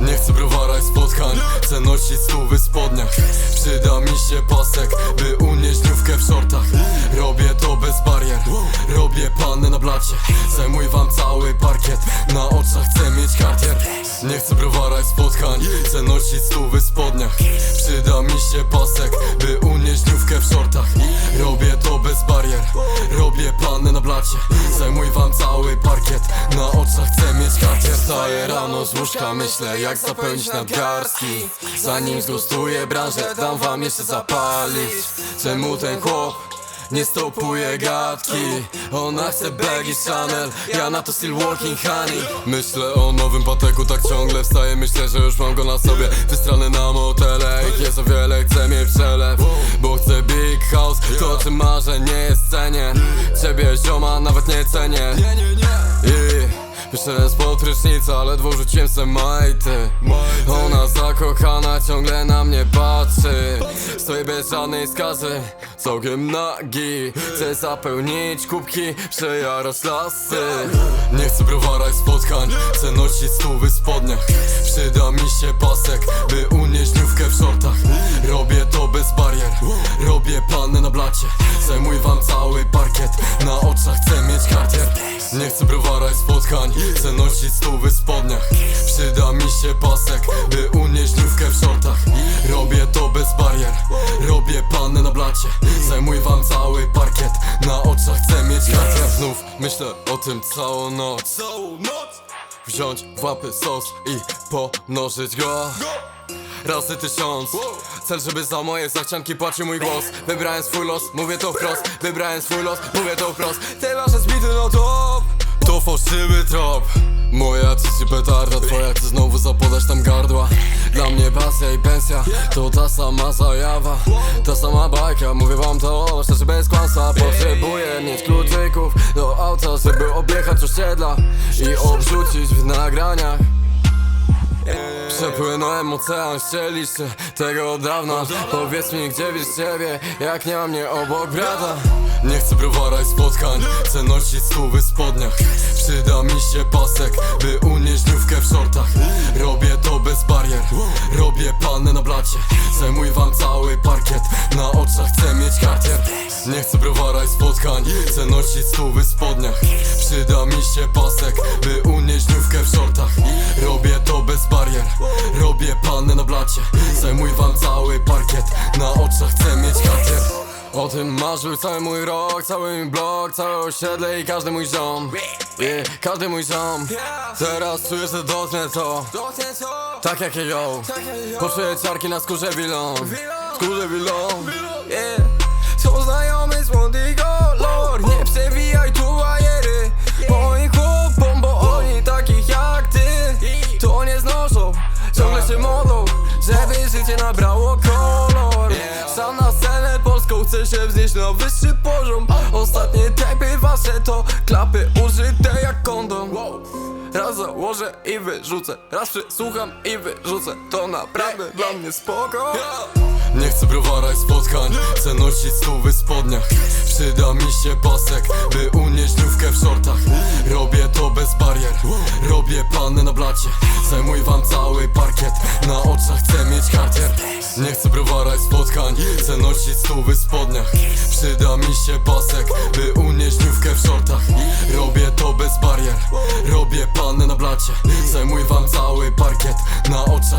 Nie chcę browara i spotkań Chcę nosić stówy spodniach. Przyda mi się pasek By unieść dniówkę w shortach. Robię to bez barier Robię panny na blacie. Zajmuj wam cały parkiet Na oczach chcę mieć kartier. Nie chcę browara i spotkań Chcę nosić stówy spodniach. Przyda mi się pasek By unieść dniówkę w shortach. Robię to bez barier Robię panny na blacie. Zajmuj wam cały parkiet Na oczach chcę mieć kartier Staję rano z łóżka Myślę jak zapełnić nadgarstki. Zanim zgustuję branżę Dam wam jeszcze zapalić. Czemu ten chłop nie stopuje gadki? Ona chce bagi Chanel Ja na to still walking honey. Myślę o nowym pateku tak ciągle wstaję. Myślę, że już mam go na sobie. Wystrany na motele Ich jest o wiele, chcę mieć przelew. Bo chcę big house To o czym marzę nie jest cenie. Ciebie zioma nawet nie cenię Wyszedłem spod prysznica, ledwo rzuciłem se majty. Ona zakochana ciągle na mnie patrzy. Stoję bez żadnej skazy, całkiem nagi. Chcę zapełnić kubki, przejarać lasy. Nie chcę browara i spotkań, chcę nosić stówy w spodniach. Przyda mi się pasek, Nie chcę browara i spotkań, chcę nosić stówy w spodniach. Przyda mi się pasek, by unieść dniówkę w shortach. Robię to bez barier, robię panny na blacie. Zajmuj wam cały parkiet, na oczach chcę mieć kartier Znów myślę o tym całą noc. Wziąć w łapy sos i ponożyć go. Razy tysiąc. Cel, żeby za moje zachcianki płacił mój głos. Wybrałem swój los, mówię to wprost. Wybrałem swój los, mówię to wprost. Te wasze zbity no top To fałszywy trop. Moja cici petarda, twoja chce znowu zapodać tam gardła. Dla mnie pasja i pensja To ta sama zajawa. Ta sama bajka, mówię wam to Szczerze bez kłamstwa. Potrzebuję mieć kluczyków do auta Żeby objechać osiedla I obrzucić w nagraniach. Przepłynąłem ocean, chcieliście tego od dawna. Powiedz mi gdzie wiesz ciebie, jak nie ma mnie obok brata Nie chcę browara i spotkań, chcę nosić stówy w spodniach. Przyda mi się pasek, by unieść dniówkę w shortach. Robię to bez barier, robię panny na blacie. Zajmuj wam cały parkiet, na oczach chcę mieć kartier. Nie chcę browara i spotkań, chcę nosić stówy w spodniach. Przyda mi się pasek, by unieść dniówkę w shortach. Robię to bez barier, robię panny na blacie. Zajmuj wam cały parkiet, na oczach chcę mieć kartier o tym marzył cały mój rok, cały mój blok, całe osiedle i każdy mój ziom. Yeah, Każdy mój ziom. Teraz czuję, że dotknę to. Tak jak ją Poczuję ciarki na skórze wilą. Skórze wilą. Yeah. Są znajomy z młody kolor Nie przewijaj tu bajery Moim chłopom, bo oni takich jak ty To nie znoszą, ciągle się modlą Żeby życie nabrało kolor na wyższy poziom. Ostatnie typy wasze to klapy użyte jak kondom. Raz założę i wyrzucę. Raz przysłucham i wyrzucę. To naprawdę dla mnie spoko Nie chcę browara i spotkań, chcę nosić stówy w spodniach. Przyda mi się pasek, by unieść dniówkę w shortach. Robię to bez barier, robię panny na blacie. Zajmuj wam cały parkiet, na oczach chcę mieć kartier. Nie chcę browara i spotkań, chcę nosić stówy w spodniach. Przyda mi się pasek, by unieść dniówkę w shortach. Robię to bez barier, robię panny na blacie. Zajmuj wam cały parkiet, na oczach